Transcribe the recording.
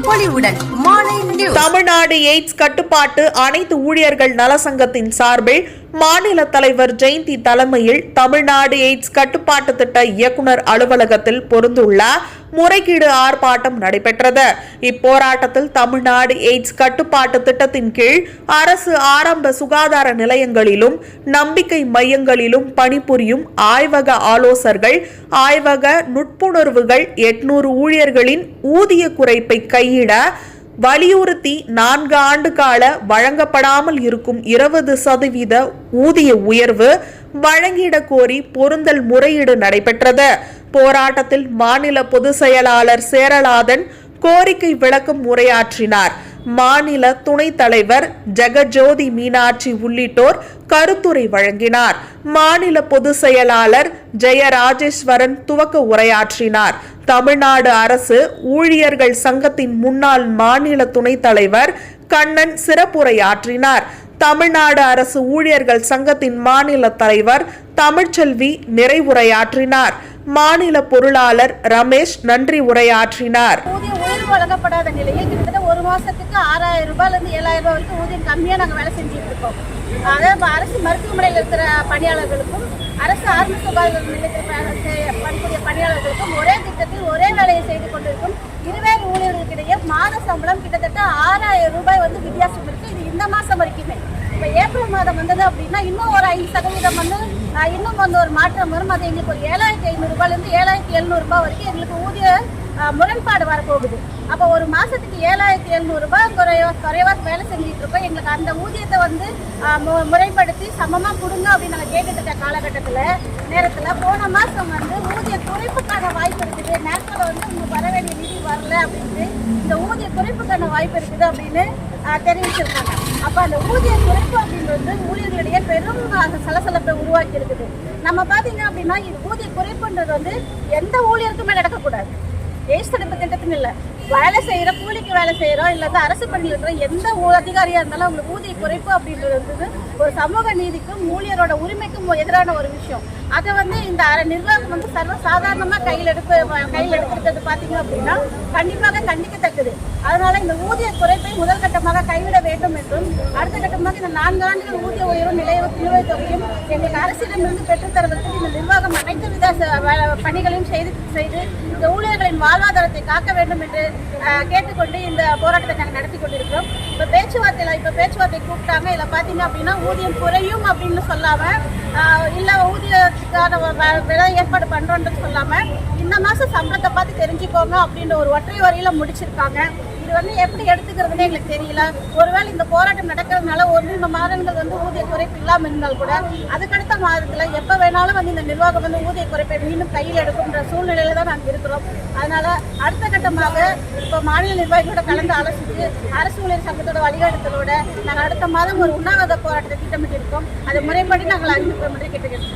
பொலிவுடன் மாலை தமிழ்நாடு எய்ட்ஸ் கட்டுப்பாட்டு அனைத்து ஊழியர்கள் நலசங்கத்தின் சார்பில் மாநில தலைவர் ஜெயந்தி தலைமையில் தமிழ்நாடு எய்ட்ஸ் கட்டுப்பாட்டு திட்ட இயக்குனர் அலுவலகத்தில் பொருந்துள்ள முறைகேடு ஆர்ப்பாட்டம் நடைபெற்றது. இப்போராட்டத்தில் தமிழ்நாடு எய்ட்ஸ் கட்டுப்பாட்டு திட்டத்தின் கீழ் அரசு ஆரம்ப சுகாதார நிலையங்களிலும் நம்பிக்கை மையங்களிலும் பணிபுரியும் ஆய்வக ஆலோசகர்கள் ஆய்வக நுட்புணர்வுகள் எட்நூறு ஊழியர்களின் ஊதிய குறைப்பை கையிட வலியுறுத்தி நான்கு ஆண்டு கால வழங்கப்படாமல் இருக்கும் இருபது சதவீத ஊதிய உயர்வு வழங்கிட கோரி பொருந்தல் முறையீடு நடைபெற்றது. போராட்டத்தில் மாநில பொதுச் செயலாளர் சேரலாதன் கோரிக்கை விளக்கம் உரையாற்றினார். மாநில துணைத் தலைவர் ஜெகஜோதி மீனாட்சி உள்ளிட்டோர் கருத்துரை வழங்கினார். மாநில பொதுச் செயலாளர் ஜெயராஜேஸ்வரன் துவக்க உரையாற்றினார். தமிழ்நாடு அரசு ஊழியர்கள் சங்கத்தின் முன்னாள் மாநில துணைத் தலைவர் கண்ணன் சிறப்புரையாற்றினார். தமிழ்நாடு அரசு ஊழியர்கள் சங்கத்தின் மாநில தலைவர் தமிழ்ச்செல்வி நிறைவுரையாற்றினார். மாநில பொருளாளர் ரமேஷ் நன்றி உரையாற்றினார். ஊதிய உயர்வு வழங்கப்படாத நிலையில் கிட்டத்தட்ட ஒரு மாசத்துக்கு ஆறாயிரம் ரூபாயில இருந்து ஏழாயிரம் ரூபாய் வரைக்கும் ஊதியம் கம்மியா நாங்க வேலை செஞ்சுட்டு இருக்கோம். அதாவது அரசு மருத்துவமனையில் இருக்கிற பணியாளர்களுக்கும் அரசு ஆரம்ப சுகாதார நிலையத்தில் பணிபுரிய பணியாளர்களுக்கும் ஒரே திட்டத்தில் ஒரே வேலையை செய்து கொண்டிருக்கும் இருவேறு ஊழியர்களுக்கிடையே மாத சம்பளம் கிட்டத்தட்ட ஆறாயிரம் ரூபாய் வந்து வித்தியாசம் இருக்கு. இது இந்த மாசம் வரைக்குமே. இப்போ ஏப்ரல் மாதம் வந்தது அப்படின்னா இன்னும் ஒரு ஐந்து சதவீதம் வந்து இன்னும் வந்து ஒரு மாற்றம் வரும். அது எங்களுக்கு ஒரு ஏழாயிரத்தி ஐநூறுரூபாலேருந்து ஏழாயிரத்தி எழுநூறுபா வரைக்கும் எங்களுக்கு ஊதிய முரண்பாடு வரப்போகுது. அப்போ ஒரு மாதத்துக்கு ஏழாயிரத்தி எழுநூறுபா குறைவா குறைவாக வேலை செஞ்சுட்டு இருக்கோம். எங்களுக்கு அந்த ஊதியத்தை வந்து மு- முறைப்படுத்தி சமமாக கொடுங்க அப்படின்னு நாங்கள் கேட்டுக்கிட்ட காலகட்டத்தில் நேரத்தில் போன மாதம் வந்து ஊதிய குறைப்புக்கான வாய்ப்பு இருக்குது. நேரத்தில் வந்து உங்களுக்கு வர வேண்டிய நிதி வரல அப்படின்ட்டு இந்த ஊதிய குறைப்புக்கான வாய்ப்பு இருக்குது அப்படின்னு தெரிவிச்சிருக்காங்க. அப்போ அந்த ஊதிய குறை அப்படின்றது ஊழியர்களிடையே பெரும் சலசலப்பை உருவாக்கி இருக்குது நம்ம பார்த்தீங்க அப்படின்னா இது ஊதிய குறைப்புன்றது வந்து எந்த ஊழியருக்குமே நடக்கக்கூடாது. ஏசு தடுப்பு திட்டத்தின் இல்லை வேலை செய்கிற கூலிக்கு வேலை செய்கிறோம் இல்லை வந்து அரசு பணியில் இருக்கிற எந்த ஊ- அதிகாரியா இருந்தாலும் அவங்களுக்கு ஊதிய குறைப்பு அப்படின்றது வந்து ஒரு சமூக நீதிக்கும் ஊழியரோட உரிமைக்கும் எதிரான ஒரு விஷயம். அதை வந்து இந்த நிர்வாகம் வந்து சர்வ சாதாரணமாக கையில் எடுப்பு கையில் எடுத்துக்கிறது பார்த்தீங்க அப்படின்னா கண்டிப்பாக கண்டிக்கத்தக்கது. அதனால இந்த ஊதிய குறைப்பை முதல் கட்டமாக கைவிட வேண்டும் என்றும் அடுத்த கட்டமாக இந்த நான்கு ஆண்டுகள் ஊதிய உயர்வு நிலைய நிலுவைத் தொகையும் எங்களுக்கு அரசிடமிருந்து பெற்றுத்தருவதற்கு இந்த நிர்வாகம் அனைத்து வித பணிகளையும் செய்து செய்து இந்த ஊழியர்களின் வாழ்வாதாரத்தை காக்க வேண்டும் என்று கேட்டுக்கொண்டு இந்த போராட்டத்தை நாங்கள் நடத்தி கொண்டிருக்கிறோம். இப்போ பேச்சுவார்த்தையில் இப்போ பேச்சுவார்த்தை கூப்பிட்டாங்க. இதில் பார்த்தீங்க அப்படின்னா ஊதியம் குறையும் அப்படின்னு சொல்லாமல் இல்லை ஊதியத்துக்கான வ- விலை ஏற்பாடு பண்ணுறோன்றது சொல்லாமல் இந்த மாதம் சம்பளத்தை பார்த்து தெரிஞ்சுக்கோங்க அப்படின்ற ஒரு ஒற்றை வரியில் முடிச்சிருக்காங்க. இது வந்து எப்படி எடுத்துக்கிறதுனே எங்களுக்கு தெரியல. ஒருவேளை இந்த போராட்டம் நடக்கிறதுனால ஒரு ரெண்டு மாதங்கள் வந்து ஊதிய குறைப்பு இல்லாமல் இருந்தால் கூட அதுக்கடுத்த மாதத்தில் எப்போ வேணாலும் வந்து இந்த நிர்வாகம் வந்து ஊதிய குறைப்பை மீண்டும் கையில் எடுக்கும்ன்ற சூழ்நிலையில தான் நாங்கள் இருக்கிறோம். அதனால அடுத்த கட்டமாக இப்போ மாநில நிர்வாகிகளோட கலந்து ஆலோசித்து அரசு ஊழியர் சங்கத்தோட வழிகாட்டுதலோட நாங்கள் அடுத்த மாதம் ஒரு உண்ணாவிரத போராட்டத்தை திட்டமிட்டிருக்கோம். அது முறைப்படி நாங்கள் அறிவிப்போம் என்று கேட்டுக்கிறோம்